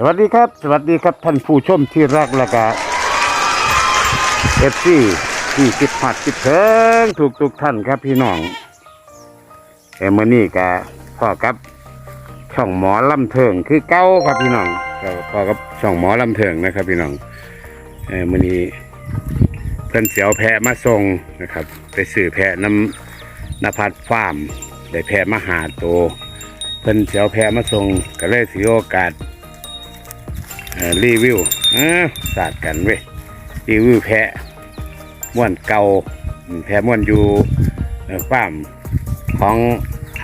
สวัสดีครับ สวัสดีครับท่านผู้ชมที่รักและกะเอฟซีที่คิดหัดคิดถึงทุกทุกท่านครับพี่น้องเอมอนี่กะพ่อกับช่องหมอลำเทิงคือเก้าครับพี่น้องก็พ่อกับช่องหมอลำเทิงนะครับ พี่น้องเอมอนี่เพิ่นเสียวแพะมาส่งนะครับ ไปสื่อแพะน้ำนภัสฟาร์มได้แพะมาหาโตเพิ่นเสียวแพะมาส่งก็เลยถือโอกาส รีวิวออศาสตร์กันเว้ยรีวิวแพะม้วนเก่าแพะม้วนอยู่ฟาร์มของ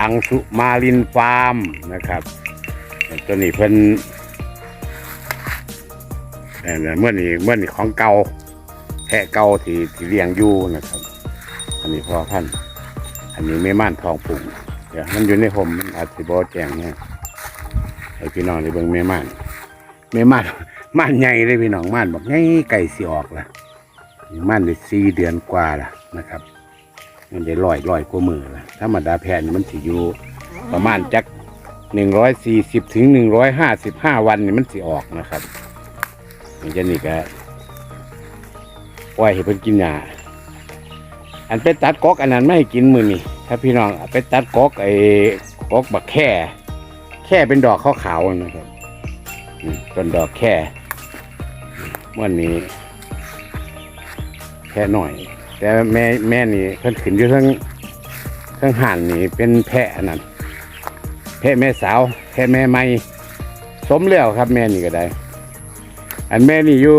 อังสุมาลินฟาร์มนะครับตัวนี้เพิ่นเมื่อนี้เมื่อนี้ของเก่าแพะเก่าที่ที่เลี้ยงอยู่นะครับ อันนี้พอพันอันนี้ไม่ม่านทองปุ่งเดี๋ยวมันอยู่ในผมมันอาจจะบอแจงเนี่ยให้พี่น้องได้เบิ่งแม่ม่าน แม่ม่านม่านใหญ่เลยพี่น้องม่านบอกไงไก่สิออกละม่านได้สี่เดือนกว่าละนะครับ มันได้ลอยลอยกว่ามือละธรรมดาแพนมันสิอยู่ประมาณจักหนึ่งร้อยสี่สิบถึงหนึ่งร้อยห้าสิบห้าวันนี่มันสิออกนะครับอย่างเช่นนี่ก็ปล่อยให้เพิ่นกินยาอันไปตัดกอกอันนั้นไม่ให้กินมือนี่ถ้าพี่น้องเอาไปตัดกอกไอ้กอกบักแค่ แค่เป็นดอกขาวๆนะครับ ต้นดอกแค่วันนี้แค่หน่อย แต่แม่แม่นี่เพิ่นขึ้นอยู่ทั้งทั้งห่านนี่เป็นแพะนั่นแพะแม่สาว แพะแม่ไม่สมแล้วครับ แม่นี่ก็ได้ อันแม่นี่อยู่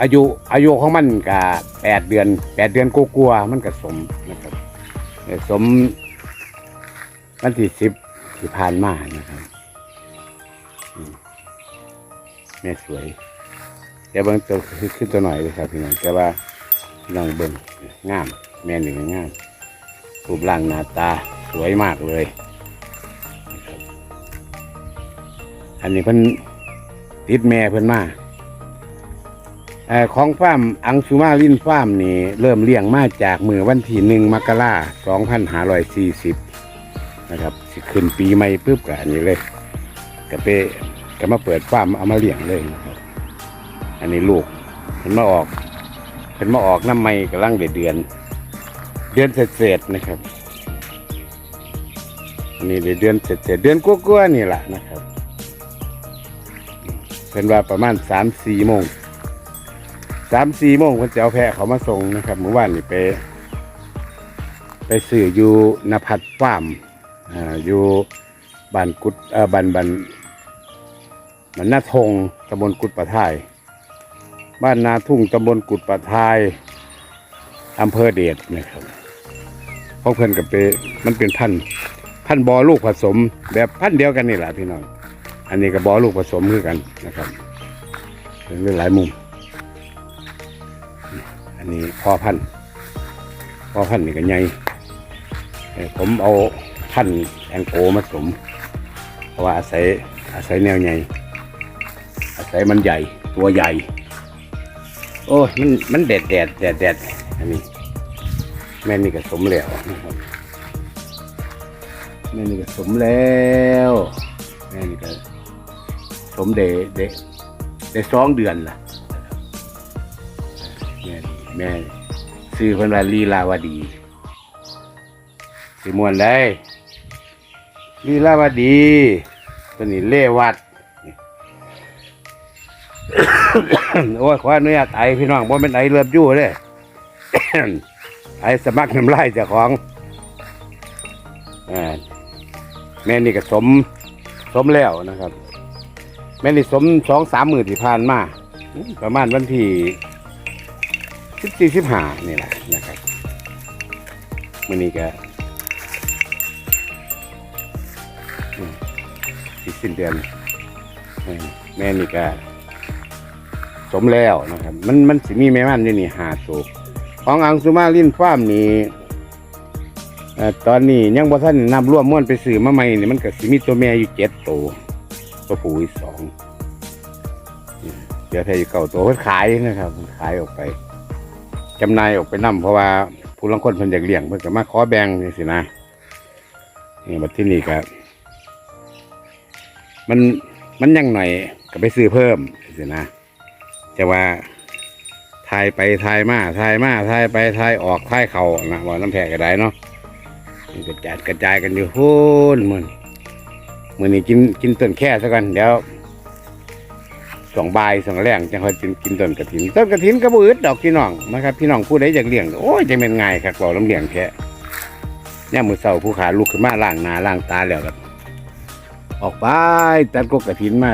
อายุอายุของมันก็แปดเดือนแปดเดือนกลัวๆมันก็สมนะครับเอ่สมวันที่สิบที่ผ่านมานะครับ แม่สวยแต่เบิ่งตัวคือขึ้นตัวหน่อยเลยครับพี่น้องแต่ว่าพี่น้องเบิ่งงาม แม่หนึ่งงามรูปร่างหน้าตาสวยมากเลย อันนี้เพิ่นติดแม่เพิ่นมาอของฟาร์มอังสุมาลินฟาร์มนี่เริ่มเลี้ยงมาจากมือวันที่หนึ่งมกราสองพันห้าร้อยสี่สิบนะครับสิขึ้นปีใหม่ปุ๊บกับอันนี้เลยกะเป ก็มาเปิดฟาร์มเอามาเลี้ยงเลยนะครับ อันนี้ลูกเป็นมาออกเป็นมาออกน้ำไม่กำลังเดือนเดือน เดือนเศษๆนะครับอันนี้ได้เดือนเศษๆเดือนกลัวๆนี่แหละนะครับเป็นว่าประมาณสามสี่โมงสามสี่โมงคนจะเอาแพะเขามาส่งนะครับเมื่อวานนี่ไป ไปสื่ออยู่นภัสฟาร์มอ่าอยู่บ้านกุดเอ่อบ้านบ้าน มันนาทงตำบลกุดปะทาย บ้านนาทุ่งตำบลกุดปะทายอำเภอเดชนะครับเพราเพื่อนกับไปมันเป็นพันธุ์พันธุ์บอลูกผสม แบบพันธุ์เดียวกันนี่แหละพี่น้อง อันนี้กับบอลูกผสมคือกันนะครับเป็นหลายมุม อันนี้พ่อพันธุ์พ่อพันธุ์นี่ก็ใหญ่ผมเอาพันธุ์แองโกมาสม เพราะว่าอาศัยอาศัยแนวใหญ่ อาศัยมันใหญ่ตัวใหญ่ โอ้มันมันแดดแดดแดดแดดอันนี้ แม่นี่ก็สมแล้วนะครับแม่นี่ก็สมแล้วแม่นี่ก็สมเดเดได้สองเดือนละนะแม่นี่แม่ซื้อเพิ่นว่าลีลาวดีสิมวนได้ลีลาวดีตัวนี้เลวัด โอ้ยขออนุญาตไอพี่น้องว่าเป็นไอเลือบยู่เลยไอสมัครน้ำลายเจ้าของแม่นี่ก็สมสมแล้วนะครับ แม่นี่สมสองสามหมื่นที่ผ่านมาประมาณวันที่สิบสี่สิบห้านี่แหละนะครับมื่นี้ก็อืมสิสิ้นเดือนแม่นี่ก็ สมแล้วนะครับ มันมันสิมีแม่มันอยู่นี่หาตัวของอังสุมาลินฟาร์มนี่ตอนนี้ยังบ่ท่านนำร่วมม้วนไปซื้อมาใหม่นี่มันก็สิมีตัวแม่อยู่เจ็ดตัวตัวผู้อีกสองเดี๋ยวถ้อยู่เก่าตัวเพิ่นขายนะครับขายออกไปจำนายออกไปนํเพราะว่าผู้ลังคนเพิ่นอยากเลี้ยงเพิ่นก็มาขอแบ่งนี่สินะนี่บัดที่นี่ก็มันมันยังหน่อยก็ไปซื้อเพิ่มสินะ แต่ว่าทายไปทายมาทายมาทายไปทายออกทายเข่านะว่าน้ำแพะก็ได้เนาะมันกระจายกระจายกันอยู่พูนมันมือนี้กินกินต้นแค่ซะก่อนเดี๋ยวสองใบสองแรงจะคอยกินกินต้นกระถินต้นกระถินก็บอืดดอกพี่น้องนะครับพี่น้องผู้ใดอยากเลี้ยงโอ้ยจะเป็นไงครับบอกลำเลี้ยงแค่เนี่ยมือเสาผู้ขาลุกขึ้นมาล้างหน้าล้างตาแล้วก็ออกไปตัดกกกระถินมา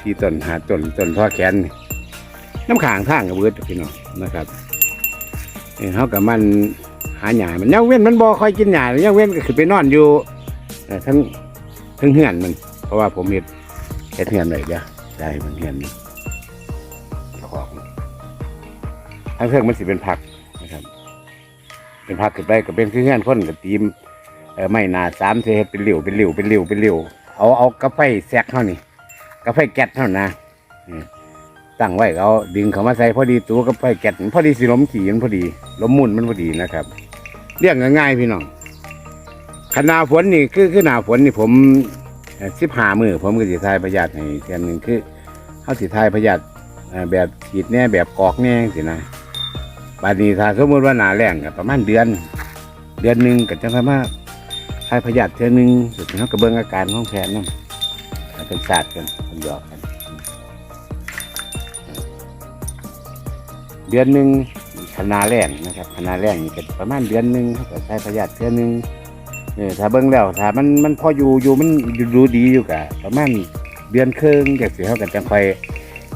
สี่ต้นหาต้นต้นท่อแขนนี่ น้ำขางทางกับเบิดพี่น้องนะครับเอ้ยเขากับมันหาหยามันยังเว้นมันบ่ค่อยกินหยายังเว้นก็คือไปนอนอยู่ทั้งทั้งเหือนมัน เพราะว่าผมเห็ดเห็ดเหือนเลยเดียวได้มันเหือนนี่ของทั้งเครื่องมันสิเป็นผักนะครับ เป็นผักขึ้นไปก็เป็นคือเหือนคนกับตีมไม่นาสามเทเฮ็ดเป็นเหลวเป็นเหลวเป็นเหลวเป็นเหลวเอาเอากระไฟแซกเท่านี้กระไฟแก๊สเท่านะ ตั้งไว้เอาดึงเขามาใส่พอดีตัวกระไฟแก๊สพอดีสิล้มขี่มันพอดีล้มมุ่นมันพอดีนะครับเรียกง่ายๆพี่น้องขนาฝนนี่คือคือหนาฝนนี่ผมสิบหามือผมก็สิทายประหยัดให้เทียนหนึ่งคือเขาสิทายประหยัดแบบฉีดแน่แบบกอกแน่สินะบาดนี้ถ้าสมมติว่าหนาแรงก็ประมาณเดือน เดือนหนึ่งก็จะสามารถทายประหยัดเทื่อหนึงสุดท้ายก็เบิ่งอาการของแผลนั่นเป็นศาสตร์กันผมหยอก เดือนหนึ่งคณะแรงนะครับคณะแรงนี่ก็ประมาณเดือนหนึ่งเขาก็ใช้ประหยัดเทื่อหนึงเออถ้าเบิ่งแล้วถ้ามันมันพออยู่อยู่มันดูดีอยู่กะประมาณเดือนครึ่งจากสิเขาก็จะค่อย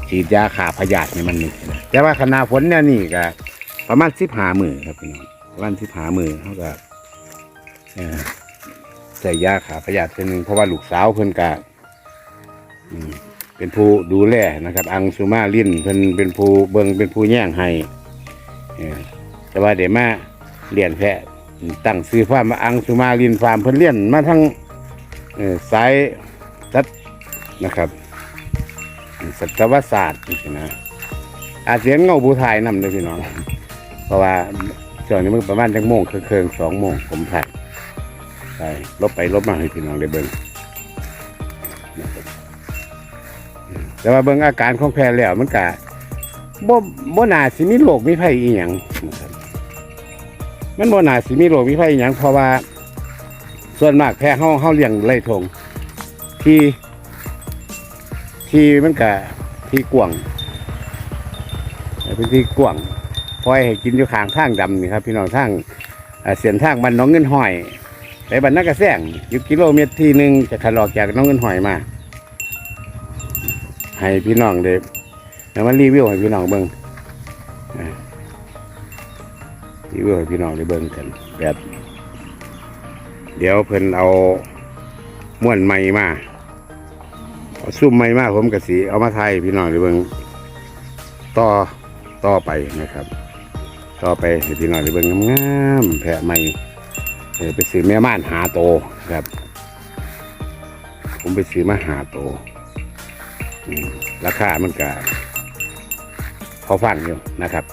ฉีดยาขาพยาธิให้มันนี่แต่ว่าคณะฝนเนี่ยนี่ก็ประมาณสิบหามือครับพี่น้องประมาณสิบหามือเขาก็เอ่อใส่ยาขาพยาธิเทื่อหนึงเพราะว่าลูกสาวเพิ่นก็อืม เป็นผู้ดูแลนะครับ อังสุมาลินเป็นเป็นผู้เบิงเป็นผู้แย่งให้แต่ว่าเดี๋ยวมาเรียนแพะตั้งซื้อฟาร์มว่าอังสุมาลินฟาร์มเพิ่นเลี้ยนมาทั้งสายสัตว์นะครับสัตวศาสตร์นะอาจจะเห็นเงาผู้ถ่ายนำเลยพี่น้อง เพราะว่าช่วงนี้มันประมาณจังโมงเคืองสองโมงผมถ่ายไปลบไปลบมาให้พี่น้องได้เบิ่ง แต่ว่าเบิ่งอาการของแพรแล้วมันก็บ่บ่นาสิมีโรคมีภัยอีหยังมันบ่นาสิมีโรคมีภัยอีหยังเพราะว่า ส่วนมากแพรเฮาเฮาเลี้ยงไร่ทงที่ที่มันก็ที่กว้างเป็นที่กว้างพอยให้กินอยู่ข้างทางดำนี่ครับ พี่น้องทางเอ่อเส้นทางบ้านน้องเงินห้อยไปบ้านนักกระแซงอยู่กิโลเมตรที่หนึ่งจะขัดออกจากน้องเงินห้อยมา ให้พี่น้องเด็กแล้วมารีวิวให้พี่น้องเบิ่งรีวิวให้พี่น้องได้เบิ่งกันแบบเดี๋ยวเพิ่นเอาม้วนไม้มาเอาซุ่มไม้มาผมกะสีเอามาไทยพี่น้องได้เบิ่งต่อต่อไปนะครับ ต่อไปให้พี่น้องได้เบิ่งงามๆแพะไม้เออไปซื้อแม่ม่านหาโตครับ ผมไปซื้อมาหาโต ราคามันก็พอฟังอยู่นะครับ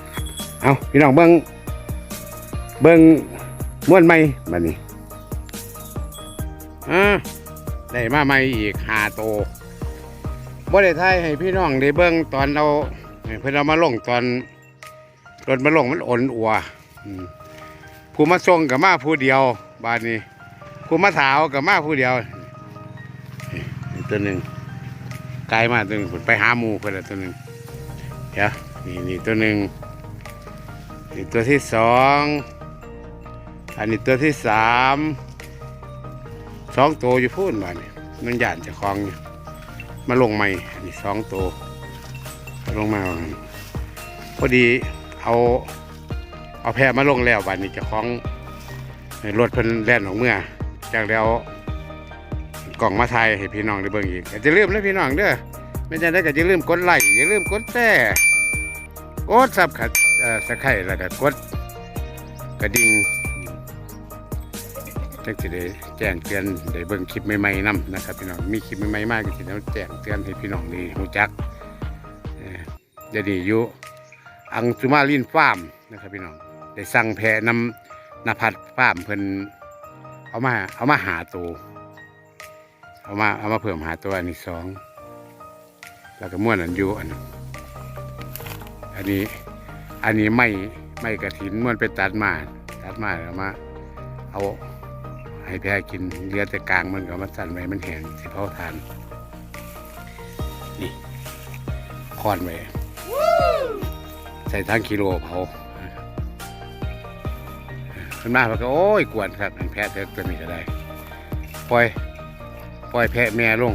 เอาพี่น้องเบิ้งเบิ้งม้วนไหมบัดนี้อ่าได้มาใหม่อีกหาโตบ่ได้ทายให้พี่น้องได้เบิ้งตอนเราเพิ่นเอามาลงตอนรถมาลงมันอ่อนอัวผู้มาส่งกับมาผู้เดียวบาดนี้ผู้มาถาวกับมาผู้เดียวตัวหนึ่ง ไกลมากตัวหนึงผมไปหาหมูเพื่อนละตัวหนึ่งเดี๋ยวนี่นี่ตัวหนึ่งนี่ตัวที่สองอันนี้ตัวที่สามสองตัวอยู่พูดมาเนี่ยมันหยานจะคลองอยู่มาลงใหม่อันนี้สองตัวเอาลงมาพอดีเอาเอาแพรมาลงแล้ววันนี้จะคล้องให้รถเพิ่นแล่นออกเมื่อจากแล้ว กล่องมาไทยให้พี่น้องได้เบิ่งอีกอย่าจะลืมนะพี่น้องเด้อไม่ใช่ได้ก็จะลืมกดไลค์อย่าลืมกดแต้กดซับขัดสะไคร้แล้วก็กดกระดิ่งจังสิได้แจ้งเตือนได้เบิ่งคลิปใหม่ๆนํนะครับพี่น้องมีคลิปใหม่ๆมากก็สิได้แจ้งเตือนให้พี่น้องได้รู้จักเอ่อเดี๋ยวนี้อยู่อังสุมาลินฟาร์มนะครับพี่น้องได้สั่งแพะนำนภัทรฟาร์มเพิ่นเอามาเอามาหาตัว เอามาเอามาเพิ่มหาตัวอันนี้สองแล้วก็ม้วนอันอยู่อันอันนี้อันนี้ไม่ไม่กระถินม้วนไปตัดมาตัดมาแล้วมา เอาให้แพะกินเหลือแต่กลางมันก็มาสั่นไว้มันแห้งสิเผาทานนี่คอนไว้ใส่ทั้งกิโลเผาขึ้นมาแล้วก็โอ้ยกวนครับอันแพะเธอตัวนี้ก็ได้ปล่อย ปล่อยแพะแม่ลง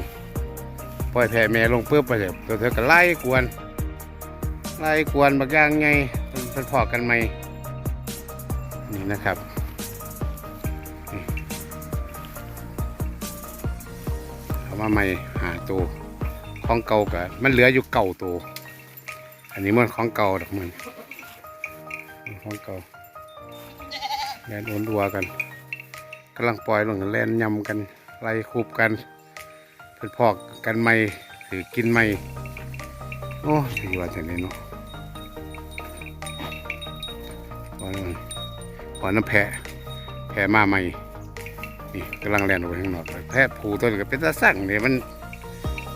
ปล่อยแพะแม่ลงปุ๊บไปเถอะตัวเธอก็ไล่กวน ไล่กวนบางอย่างไงเพิ่นพอกันไหมนี่นะครับนี่เอามาใหม่หาตัวของเก่ากะมันเหลืออยู่เก่าตัวอันนี้มันของเก่าดอกมันของเก่าแลนโอนดัวกันกำลังปล่อยลงแลนยำกัน ไล่คูบกันเพิ่นพอกกันไม่หรือกินไม่โอ้ยว่าจังไดเนาะปล่อยมันปล่อน้ำแพะแพะมาใหม่นี่กำลังแล่นออกไปข้างนอกเลยแพะผูตัวนี้ก็เป็นตาสั่งเนี่ยมัน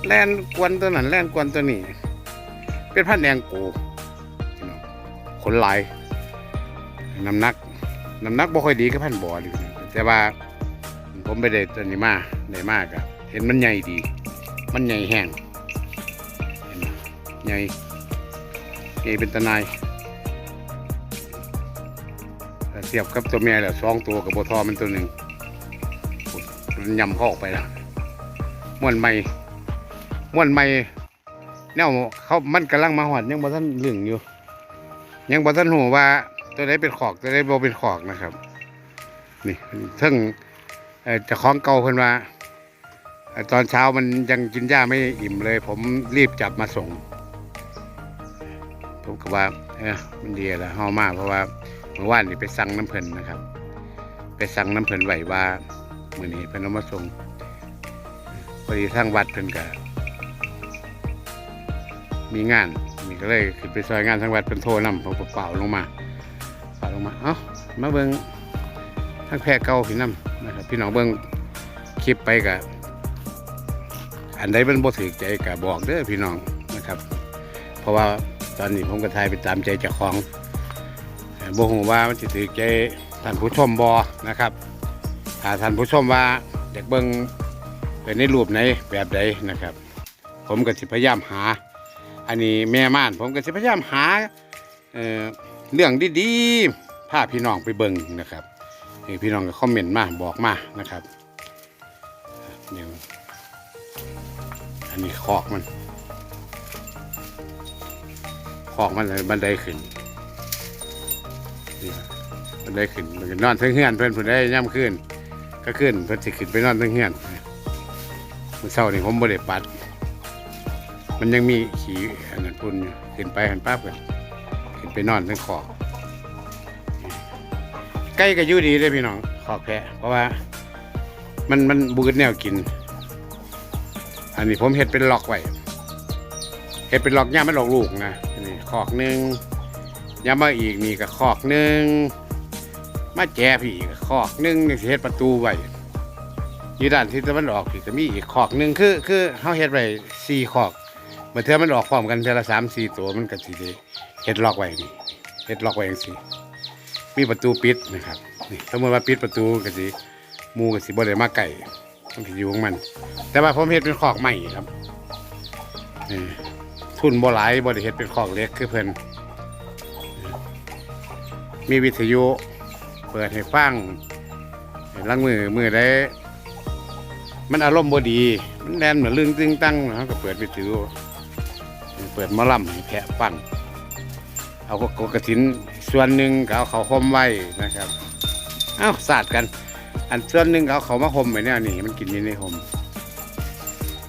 แล่นกวนตัวนั้นแล่นกวนตัวนี้ เป็นพันแดงโกพี่น้องขนลายน้ำหนักน้ำหนักบ่ค่อยดีกับพันบ่อนี่แต่ว่า ผมไปได้ตัวนี้มาได้มากอะเห็นมันใหญ่ดี มันใหญ่แห้งเห็นไหมใหญ่ใหญ่เป็นตะนายแต่เทียบกับตัวแม่แล้วสองตัวกับโบทอมันตัวหนึ่งมันยำเข้าออกไปแล้วม้วนไม่ม้วนไม่แนวเขามันกำลังมาหอดยังบ่ท่านลึงอยู่ ยังบ่ท่านหูว่าตัวไหนเป็นขอกตัวไหนบ่เป็นขอกนะครับ นี่เทั้ง จะคล้องเก่าเพิ่นว่าตอนเช้ามันยังกินหญ้าไม่อิ่มเลย ผมรีบจับมาส่ง ผมก็ว่าเออมันดีล้วเฮามากเพราะว่าเมื่อวานนี่ไปสั่งน้ำเพิ่นนะครับ ไปสั่งน้ำเพิ่นไหวว่ามือนี้เพิ่นเอามาส่งพอดีทางวัดเพิ่นก็มีงานมีก็เลยขึ้นไปซอยงานทางวัดเพิ่นโทรนำผมก็เป่าลงมาเป่าลงมาเอ้ามาเบิ่งทั้งแพร่เก่าพี่น้ำ นะครับพี่น้องเบิ้งคลิปไปกับอันใดเป็นบ่ถือใจกับบอกเด้อพี่น้องนะครับ เพราะว่าตอนนี้ผมก็ทายไปตามใจเจ้าของบ่ฮู้ว่ามันสิถือใจท่านผู้ชมบ่นะครับถ้าท่านผู้ชมว่าอยากเบิ่งเป็นในรูปไหนแบบใดนะครับ ผมก็สิพยายามหา อันนี้แม่ม่าน ผมก็สิพยายามหาเเรื่องดีๆพาพี่น้องไปเบิ่งนะครับ พี่น้องก็คอมเมนต์มาบอกมานะครับเดี๋ยวอันนี้คอกมันคอกมันเลยบันไดขึ้นนี่ครับบันไดขึ้นมันก็นอนทั้งเฮือนเพื่อนเพื่อนได้ย่ำขึ้น ก็ขึ้นเพื่อนสิขึ้นไปนอนทั้งเฮือนมื่อเช้านี่ผมบ่ได้ปัด มันยังมีขี่อันนั้นปุ่นอยู่ขึ้นไปหันปั๊บกันขึ้นไปนอนเทั้งคอก ใกล้กับยูดีเลยพี่น้องขอกแพะเพราะว่า มันมันบูดแนวกิน อันนี้ผมเห็ดเป็นล็อกไว้เห็ดเป็นล็อกย่ามันออกลูกนะนี่ขอกหนึ่งย่ามาอีกนี่ก็ขอกหนึ่งมาแจพี่อีกขอกหนึ่งนี่สิเห็ดประตูไว้อยีด้านที่ตะวันออกพี่ก็มีอีกขอกหนึ่งคือ คือเขาเห็ดไว้สี่ขอกเมื่อเทื่อมันออกพร้อมกันเทื่อละสามสี่ตัวมันก็สิได้เห็ดล็อกไว้นี่เห็ดล็อกไว้อย่างสี่ มีประตูปิดนะครับนี่สมมติว่าปิดประตูก็สิมูก็สิบ่ได้มาไก่มันสิอยู่ของมัน แต่ว่าผมเฮ็ดเป็นคอกใหม่ครับนี่ทุนบ่หลายบ่ได้เฮ็ดเป็นคอกเล็กคือเพิ่นมีวิทยุเปิดให้ฟังลังมือมือได้ มันอารมณ์บ่ดี มันแดนเหมือนลึงตึงตั้งนะกับก็เปิดวิทยุเปิดมะล่ำให้แพะฟัง เอากกระถินส่วนหนึ่งก็เอาเขาคมไว้นะครับเอ้าสาดกัน อันส่วนหนึ่งเอาเขามาคมไว้เนี่ยนี่มันกินอยู่ในคม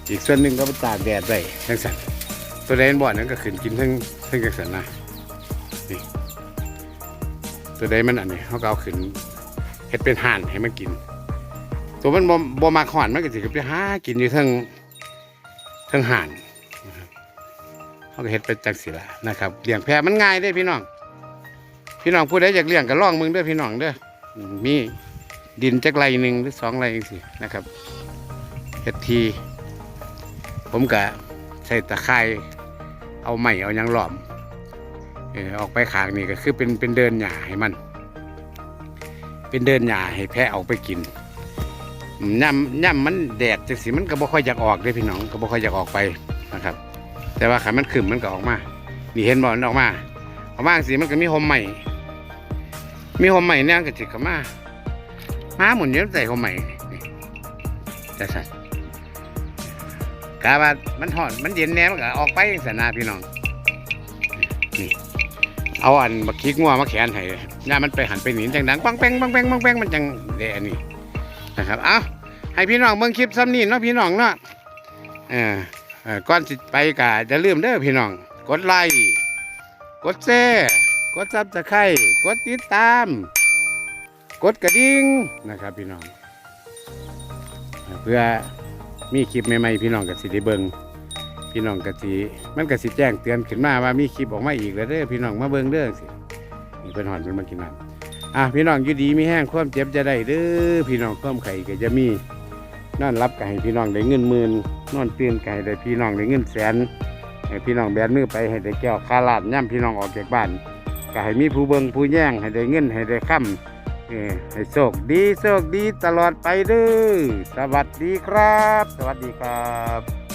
อีกส่วนหนึ่งก็ไปตากแดดไว้ทั้งสันตัวแดนบ่อนั้นก็ขึ้นกินทั้งทั้งจังสันนะนี่ตัวใดมันอันนี้เขาก็เอาขึ้นเฮ็ดเป็นห่านให้มันกิน ตัวมันบ่บ่มาขอนมันก็สิไปหากินอยู่ทั้งทั้งห่าน เขาก็เฮ็ดเป็นจังสิละนะครับเลี้ยงแพะมันง่ายเด้พี่น้อง พี่น้องผู้ใดอยากเลี้ยงก็ลองมึงเด้อพี่น้องเด้อมีดินจักไรหนึ่งหรือสองไรเองสินะครับเฮ็ดที ผมกะใส่ตะไคร้เอาไม้เอายังหลอมออกไปขางนี่ก็คือเป็นเป็นเดินหญ้าให้มัน เป็นเดินหญ้าให้แพะออกไปกินย่ำย่ำมันแดดจังสิมันก็บ่ค่อยอยากออกเลยพี่น้องก็บ่ค่อยอยากออกไปนะครับ แต่ว่าขันมันขึ้นมันก็ออกมา นี่เห็นบ่มันออกมาออกมาสิมันก็มีหมใหม่ มีหมใหม่เนี่ยก็จิกเข้ามามาหมุนเยอะใส่หมใหม่นี่จะใส่กาว่ามันหอนมันเย็นแน่มันก็ออกไปสนาพี่น้องนี่เอาอันบักคิกงัวมาแขนให้ย่ามันไปหันไปหนีจังดังปังแป้งปังแป้งปังแป้งมันจังเดอันนี้นะครับ เอาให้พี่น้องเบิ่งคลิปซ้ำนี่เนาะพี่น้องเนาะเออเอ่อ ก่อนสิไปก็จะลืมเด้อพี่น้อง กดไลค์กดแชร์กดซับสไครต์กดติดตาม กดกระดิ่งนะครับพี่น้อง เพื่อมีคลิปใหม่ๆพี่น้องกับสิได้เบิงพี่น้องกับสิมันกับสิแจ้งเตือนขึ้นมาว่ามีคลิปออกมาอีกแล้วเด้อพี่น้องมาเบิงเด้อสินี่เพิ่นหอนเพิ่นมากินน้ำอะพี่น้องอยู่ดีมีแห้งความเจ็บจะได้เด้อพี่น้องความไข่ก็จะมีนอนรับก็ให้พี่น้องได้เงินหมื่น นอนตื่นไก่ให้ได้พี่น้องได้เงินแสนให้พี่น้องแบนมือไปให้ได้แก้วคาลาดย่ำพี่น้องออกจากบ้านก็ให้มีผู้เบิงผู้แย่งให้ได้เงินให้ได้ค่ำเออให้โชคดีโชคดีตลอดไปเด้อสวัสดีครับ สวัสดีครับ